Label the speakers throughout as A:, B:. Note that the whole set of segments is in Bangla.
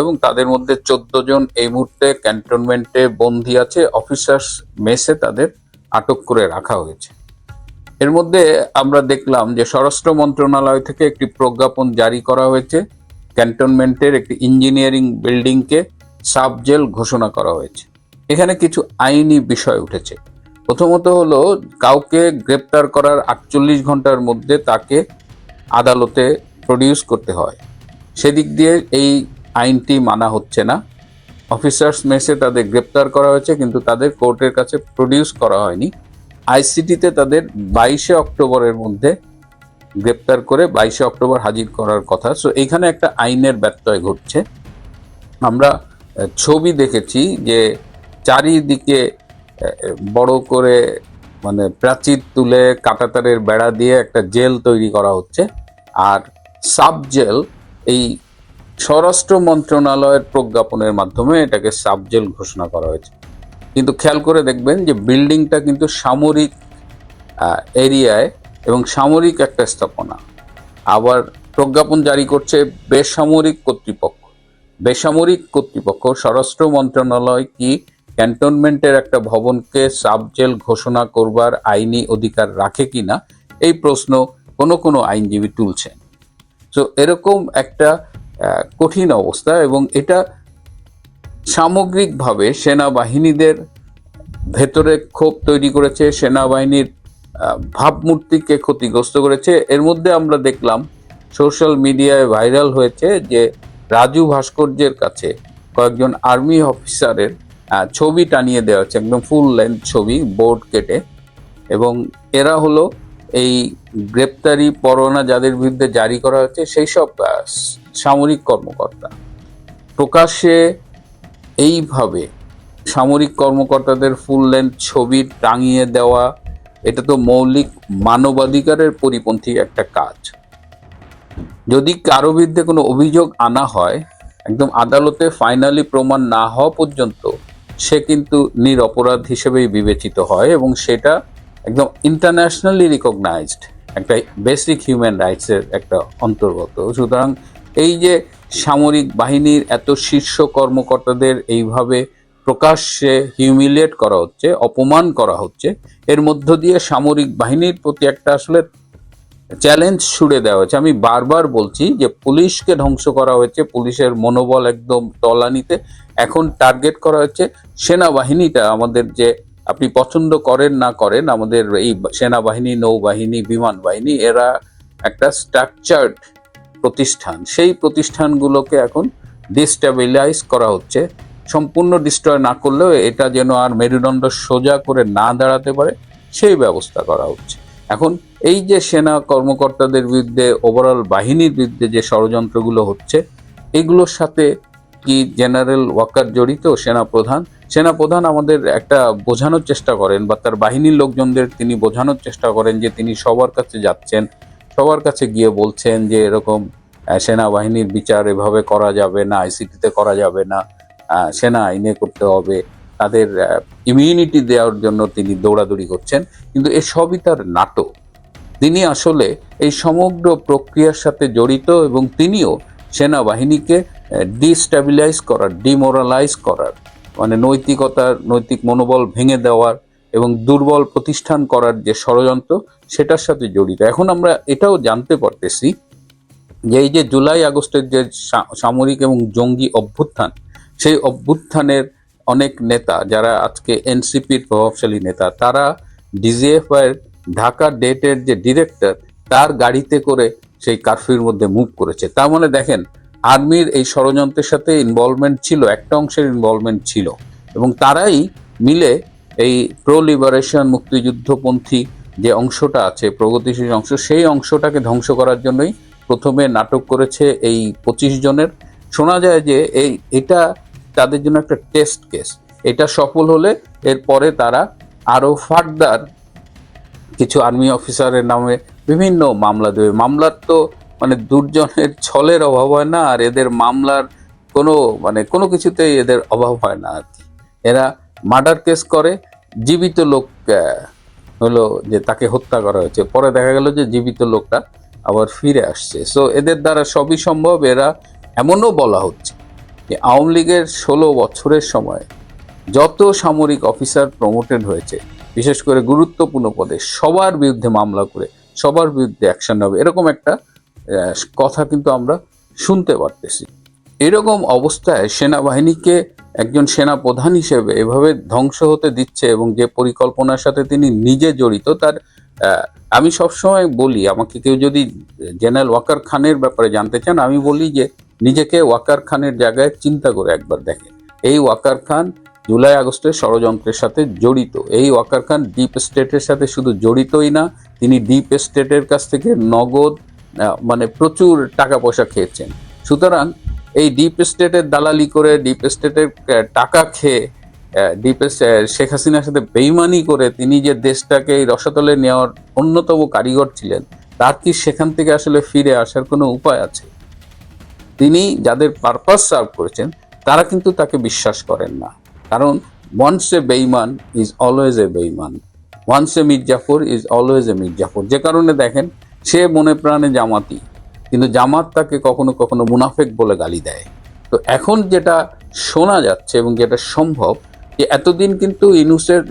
A: এবং তাদের মধ্যে চোদ্দ জন এই মুহূর্তে ক্যান্টনমেন্টে বন্দী আছে, অফিসার্স মেসে তাদের আটক করে রাখা হয়েছে। এর মধ্যে আমরা দেখলাম যে স্বরাষ্ট্র মন্ত্রণালয় থেকে একটি প্রজ্ঞাপন জারি করা হয়েছে। ক্যান্টনমেন্টের একটি ইঞ্জিনিয়ারিং বিল্ডিংকে সাব জেল ঘোষণা করা হয়েছে। এখানে কিছু আইনি বিষয় উঠেছে। প্রথমত হলো, কাউকে গ্রেপ্তার করার আটচল্লিশ ঘণ্টার মধ্যে তাকে আদালতে প্রডিউস করতে হয়। সেদিক দিয়ে এই আইনটি মানা হচ্ছে না। অফিসার্স মেসে তাদের গ্রেপ্তার করা হয়েছে, কিন্তু তাদের কোর্টের কাছে প্রডিউস করা হয়নি। আইসিটিতে তাদের বাইশে অক্টোবরের মধ্যে গ্রেপ্তার করে বাইশে অক্টোবর হাজির করার কথা। সো এইখানে একটা আইনের ব্যত্যয় ঘটছে। আমরা ছবি দেখেছি যে চারিদিকে বড় করে মানে প্রাচীর তুলে কাটাতারের বেড়া দিয়ে একটা জেল তৈরি করা হচ্ছে। আর সাব জেল এই স্বরাষ্ট্র মন্ত্রণালয়ের প্রজ্ঞাপনের মাধ্যমে এটাকে সাব জেল ঘোষণা করা হয়েছে। কিন্তু খেয়াল করে দেখবেন যে বিল্ডিংটা কিন্তু সামরিক এরিয়ায় এবং সামরিক একটা স্থাপনা। আবার প্রজ্ঞাপন জারি করছে বেসামরিক কর্তৃপক্ষ। বেসামরিক কর্তৃপক্ষ, স্বরাষ্ট্র মন্ত্রণালয় কি ক্যান্টনমেন্টের একটা ভবনকে সাব জেল ঘোষণা করবার আইনি অধিকার রাখে কিনা, এই প্রশ্ন কোনো কোনো আইনজীবী তুলছেন। তো এরকম একটা কঠিন অবস্থা এবং এটা সামগ্রিকভাবে সেনাবাহিনীদের ভেতরে ক্ষোভ তৈরি করেছে, সেনাবাহিনীর ভাবমূর্তিকে ক্ষতিগ্রস্ত করেছে। এর মধ্যে আমরা দেখলাম সোশ্যাল মিডিয়ায় ভাইরাল হয়েছে যে রাজু ভাস্কর্যের কাছে কয়েকজন আর্মি অফিসারের ছবি টানিয়ে দেওয়া হচ্ছে একদম ফুল লেন্থ ছবি বোর্ড কেটে। এবং এরা হলো এই গ্রেপ্তারি পরোয়ানা যাদের বিরুদ্ধে জারি করা হচ্ছে সেই সব সামরিক কর্মকর্তা। প্রকাশ্যে এইভাবে সামরিক কর্মকর্তাদের ফুল লেন্থ ছবি টাঙিয়ে দেওয়া, এটা তো মৌলিক মানবাধিকারের পরিপন্থী একটা কাজ। যদি কারও বিরুদ্ধে কোনো অভিযোগ আনা হয়, একদম আদালতে ফাইনালি প্রমাণ না হওয়া পর্যন্ত সে কিন্তু নিরপরাধ হিসেবেই বিবেচিত হয় এবং সেটা একদম ইন্টারন্যাশনালি রিকগনাইজড একটা বেসিক হিউম্যান রাইটসের একটা অন্তর্গত। সুতরাং এই যে সামরিক বাহিনীর এত শীর্ষ কর্মকর্তাদের এইভাবে প্রকাশ্যে হিউমিলিয়েট করা হচ্ছে, অপমান করা হচ্ছে, এর মধ্য দিয়ে সামরিক বাহিনীর প্রতি একটা আসলে চ্যালেঞ্জ ছুড়ে দেওয়া হয়েছে আমি বারবার বলছি যে পুলিশকে ধ্বংস করা হয়েছে, পুলিশের মনোবল একদম তলানিতে। এখন টার্গেট করা হচ্ছে সেনাবাহিনীটা, আমাদের যে আপনি পছন্দ করেন, না করেন, আমাদের এই সেনাবাহিনী, নৌবাহিনী বিমান বাহিনী এরা একটা স্ট্রাকচার্ড প্রতিষ্ঠান। সেই প্রতিষ্ঠানগুলোকে এখন ডিস্টেবিলাইজ করা হচ্ছে। সম্পূর্ণ ডিস্ট্রয় না করলেও এটা যেন আর মেরুদণ্ড সোজা করে না দাঁড়াতে পারে, সেই ব্যবস্থা করা হচ্ছে। এখন এই যে সেনা কর্মকর্তাদের বিরুদ্ধে ওভারঅল বাহিনীর বিরুদ্ধে যে ষড়যন্ত্রগুলো হচ্ছে, এগুলোর সাথে কি জেনারেল ওয়াকার জড়িত সেনা প্রধান সেনা প্রধান আমাদের একটা বোঝানোর চেষ্টা করেন বা তার বাহিনীর লোকজনদের তিনি বোঝানোর চেষ্টা করেন যে তিনি সবার কাছে যাচ্ছেন, সবার কাছে গিয়ে বলছেন যে এরকম সেনাবাহিনীর বিচার এভাবে করা যাবে না আইসিটিতে করা যাবে না সেনা আইনে করতে হবে, তাদের ইমিউনিটি দেওয়ার জন্য তিনি দৌড়াদৌড়ি করছেন। কিন্তু এসবই তার নাটক। তিনি আসলে এই সমগ্র প্রক্রিয়ার সাথে জড়িত এবং তিনিও সেনাবাহিনীকে ডিস্টাবিলাইজ করার ডিমোরালাইজ করার মানে নৈতিকতার, নৈতিক মনোবল ভেঙে দেওয়ার এবং দুর্বল প্রতিষ্ঠান করার যে ষড়যন্ত্র, সেটার সাথে জড়িত। এখন আমরা এটাও জানতে পারতেছি যে এই যে জুলাই আগস্টের যে সামরিক এবং জঙ্গি অভ্যুত্থান, সেই অভ্যুত্থানের অনেক নেতা, যারা আজকে এনসিপির প্রভাবশালী নেতা, তারা ডিজিএফ এর ঢাকা ডেটের যে ডিরেক্টর, তার গাড়িতে করে সেই কারফিউর মধ্যে মুভ করেছে। তার মানে দেখেন আর্মির এই ষড়যন্ত্রের সাথে ইনভলভমেন্ট ছিল, একটা অংশের ইনভলভমেন্ট ছিল। এবং তারাই মিলে এই প্রো লিবারেশন মুক্তিযুদ্ধপন্থী যে অংশটা আছে, প্রগতিশীল অংশ, সেই অংশটাকে ধ্বংস করার জন্যই প্রথমে নাটক করেছে এই পঁচিশ জনের। শোনা যায় যে এই, এটা তাদের জন্য একটা টেস্ট কেস এটা সফল হলে এরপরে তারা আরও ফার্দার কিছু আর্মি অফিসারের নামে বিভিন্ন মামলা দেবে। মামলার তো মানে দুর্জনের ছলের অভাব হয় না, আর এদের মামলার কোনো মানে কোনো কিছুতেই এদের অভাব হয় না আর কি। এরা মার্ডার কেস করে, জীবিত লোক হলো যে তাকে হত্যা করা হয়েছে। পরে দেখা গেল যে জীবিত লোকটা আবার ফিরে আসছে। সো এদের দ্বারা সবই সম্ভব। এরা এমনও বলা হচ্ছে যে আওয়ামী লীগের ষোলো বছরের সময় যত সামরিক অফিসার প্রমোটেড হয়েছে, বিশেষ করে গুরুত্বপূর্ণ পদে, সবার বিরুদ্ধে মামলা করে, সবার বিরুদ্ধে অ্যাকশন হবে, এরকম একটা কথা কিন্তু আমরা শুনতে পারতেছি। এরকম অবস্থায় সেনাবাহিনীকে একজন সেনা প্রধান হিসেবে এভাবে ধ্বংস হতে দিচ্ছে এবং যে পরিকল্পনার সাথে তিনি নিজে জড়িত, তার আমি সবসময় বলি, আমাকে কেউ যদি জেনারেল ওয়াকার খানের ব্যাপারে জানতে চান, আমি বলি যে নিজেকে ওয়াকার খানের জায়গায় চিন্তা করে একবার দেখেন। এই ওয়াকার খান জুলাই আগস্টের ষড়যন্ত্রের সাথে জড়িত। এই ওয়াকার খান ডিপ স্টেটের সাথে শুধু জড়িতই না, তিনি ডিপ স্টেটের কাছ থেকে নগদ মানে প্রচুর টাকা পয়সা খেয়েছেন। সুতরাং এই ডিপ স্টেটের দালালি করে ডিপ স্টেটের টাকা খেয়ে ডিপ শেখ হাসিনার সাথে বেইমানি করে তিনি যে দেশটাকে এই রসাতলে নেওয়ার অন্যতম কারিগর ছিলেন, তার কি সেখান থেকে আসলে ফিরে আসার কোনো উপায় আছে? তিনি যাদের পারপাস সার্ভ করেছেন, তারা কিন্তু তাকে বিশ্বাস করেন না। কারণ ওয়ান্স এ বেইমান ইজ অলওয়েজ এ বেইমান। Once a Mir Jafar is always a Mir Jafar. যে কারণে দেখেন সে মনে প্রাণে জামাতি, কিন্তু জামাত তাকে কখনো কখনো মুনাফেক বলে গালি দেয়। তো এখন যেটা শোনা যাচ্ছে এবং যেটা সম্ভব, যে এতদিন কিন্তু ইনুসের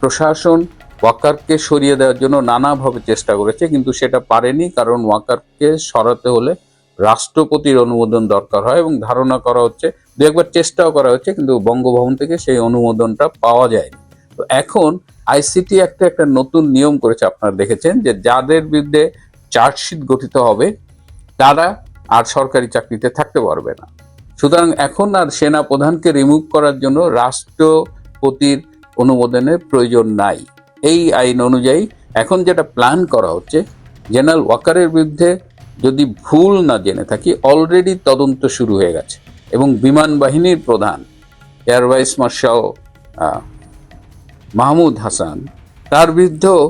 A: প্রশাসন ওয়াকারকে সরিয়ে দেওয়ার জন্য নানাভাবে চেষ্টা করেছে, কিন্তু সেটা পারেনি কারণ ওয়াকারকে সরাতে হলে রাষ্ট্রপতির অনুমোদন দরকার হয় এবং ধারণা করা হচ্ছে, দু একবার চেষ্টাও করা হচ্ছে, কিন্তু বঙ্গভবন থেকে সেই অনুমোদনটা পাওয়া যায়নি। তো এখন আইসিটি একটা একটা নতুন নিয়ম করেছে, আপনারা দেখেছেন, যে যাদের বিরুদ্ধে চার্জশিট গঠিত হবে তারা আর সরকারি চাকরিতে থাকতে পারবে না। সুতরাং এখন আর সেনা প্রধানকে রিমুভ করার জন্য রাষ্ট্রপতির অনুমোদনের প্রয়োজন নাই। এই আইন অনুযায়ী এখন যেটা প্ল্যান করা হচ্ছে, জেনারেল ওয়াকারের বিরুদ্ধে যদি ভুল না জেনে থাকি অলরেডি তদন্ত শুরু হয়ে গেছে এবং বিমান বাহিনীর প্রধান, air vice marshal Mahmud Hasan, তার বিরুদ্ধেও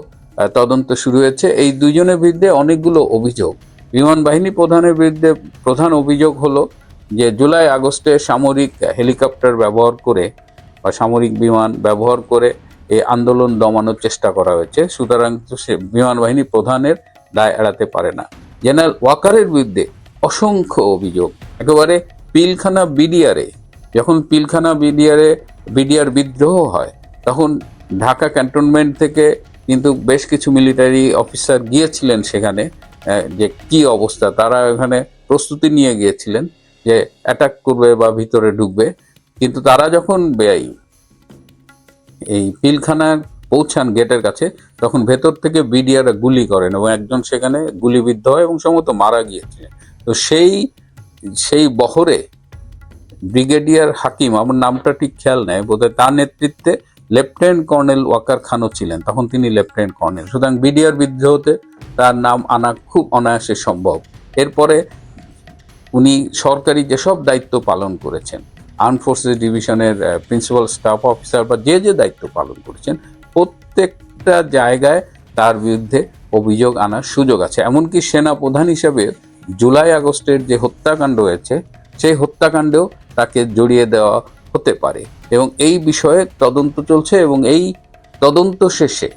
A: তদন্ত শুরু হয়েছে। এই দুজনের বিরুদ্ধে অনেকগুলো অভিযোগ। বিমান বাহিনী প্রধানের বিরুদ্ধে প্রধান অভিযোগ হলো যে, জুলাই আগস্টে সামরিক হেলিকপ্টার ব্যবহার করে বা সামরিক বিমান ব্যবহার করে এই আন্দোলন দমানোর চেষ্টা করা হয়েছে। সুতরাং সে বিমান বাহিনী প্রধানের দায় এড়াতে পারে না। জেনারেল ওয়াকারের বিরুদ্ধে অসংখ্য অভিযোগ। একেবারে পিলখানা বিডিআরে, যখন পিলখানা বিডিআরে, বিডিআর বিদ্রোহ হয়, তখন ঢাকা ক্যান্টনমেন্ট থেকে কিন্তু বেশ কিছু মিলিটারি অফিসার গিয়েছিলেন সেখানে যে কি অবস্থা, তারা ওখানে প্রস্তুতি নিয়ে গিয়েছিলেন যে অ্যাটাক করবে বা ভিতরে ঢুকবে। কিন্তু তারা যখন এই পিলখানার পৌঁছান গেটের কাছে, তখন ভেতর থেকে বিডিআর গুলি করেন এবং একজন সেখানে গুলিবিদ্ধ হয় এবং সম্ভবত মারা গিয়েছিলেন তো সেই সেই বহরে ব্রিগেডিয়ার হাকিম, আমার নামটা ঠিক খেয়াল নেয় বোধহয় তার নেতৃত্বে লেফটেন্যান্ট কর্নেল ওয়াকার খানও ছিলেন, তখন তিনি লেফটেন্যান্ট কর্নেল। সুতরাং বিডিআর বিদ্রোহতে তার নাম আনা খুব অনায়াসে সম্ভব। এরপরে উনি সরকারি যেসব দায়িত্ব পালন করেছেন আর্ম ফোর্সেস ডিভিশনের প্রিন্সিপাল স্টাফ অফিসার বা যে যে দায়িত্ব পালন করেছেন, প্রত্যেকটা জায়গায় তার বিরুদ্ধে অভিযোগ আনার সুযোগ আছে। এমনকি সেনা প্রধান হিসেবে জুলাই আগস্টের যে হত্যাকাণ্ড হয়েছে, সেই হত্যাকাণ্ডেও তাকে জড়িয়ে দেওয়া হতে পারে। এবং এই বিষয়ে তদন্ত চলছে এবং এই তদন্ত শেষে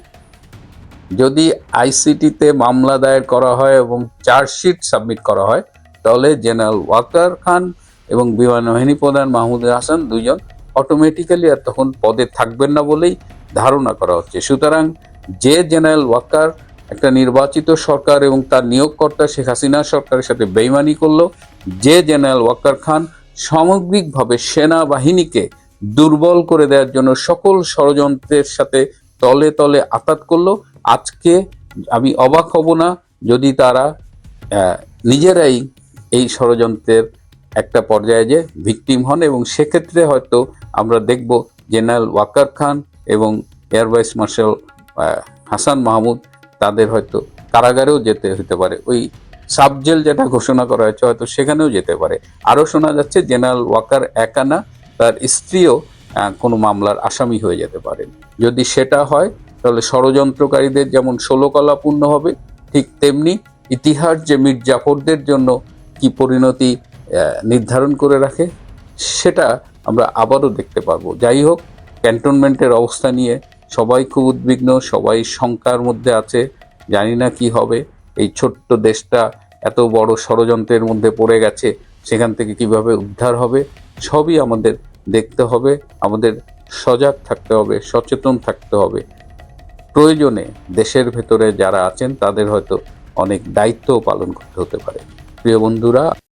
A: যদি আইসিটিতে মামলা দায়ের করা হয় এবং চার্জশিট সাবমিট করা হয়, তাহলে জেনারেল ওয়াকার খান এবং বিমান বাহিনী প্রধান মাহমুদ হাসান দুজন অটোমেটিক্যালি আর তখন পদে থাকবেন না বলেই ধারণা করা হচ্ছে। সুতরাং যে জেনারেল ওয়াকার একটা নির্বাচিত সরকার এবং তার নিয়োগকর্তা শেখ হাসিনা সরকারের সাথে বেইমানি করল, যে জেনারেল ওয়াকার খান সামগ্রিকভাবে সেনাবাহিনীকে দুর্বল করে দেওয়ার জন্য সকল ষড়যন্ত্রের সাথে তলে তলে আঘাত করল। আজকে আমি অবাক হব না যদি তারা নিজেরাই এই ষড়যন্ত্রের একটা পর্যায়ে যে ভিকটিম হন এবং সেক্ষেত্রে হয়তো আমরা দেখব জেনারেল ওয়াকার খান এবং air vice marshal Hasan Mahmud তাদের হয়তো কারাগারেও যেতে হতে পারে। ওই সাবজেল যেটা ঘোষণা করা হয়েছে হয়তো সেখানেও যেতে পারে। আরও শোনা যাচ্ছে জেনারেল ওয়াকার একা না তার স্ত্রীও কোনো মামলার আসামি হয়ে যেতে পারেন। যদি সেটা হয়, তাহলে ষড়যন্ত্রকারীদের যেমন ষোলকলা পূর্ণ হবে, ঠিক তেমনি ইতিহাস যে মীর জাফরদের জন্য কি পরিণতি নির্ধারণ করে রাখে, সেটা আমরা আবারও দেখতে পারব যাই হোক, ক্যান্টনমেন্টের অবস্থা নিয়ে সবাই খুব উদ্বিগ্ন, সবাই শঙ্কার মধ্যে আছে, জানি না কি হবে। এই ছোট্ট দেশটা এত বড় ষড়যন্ত্রের মধ্যে পড়ে গেছে, সেখান থেকে কীভাবে উদ্ধার হবে, সবই আমাদের দেখতে হবে, আমাদের সজাগ থাকতে হবে, সচেতন থাকতে হবে। প্রয়োজনে দেশের ভেতরে যারা আছেন, তাদের হয়তো অনেক দায়িত্বও পালন করতে হতে পারে। প্রিয় বন্ধুরা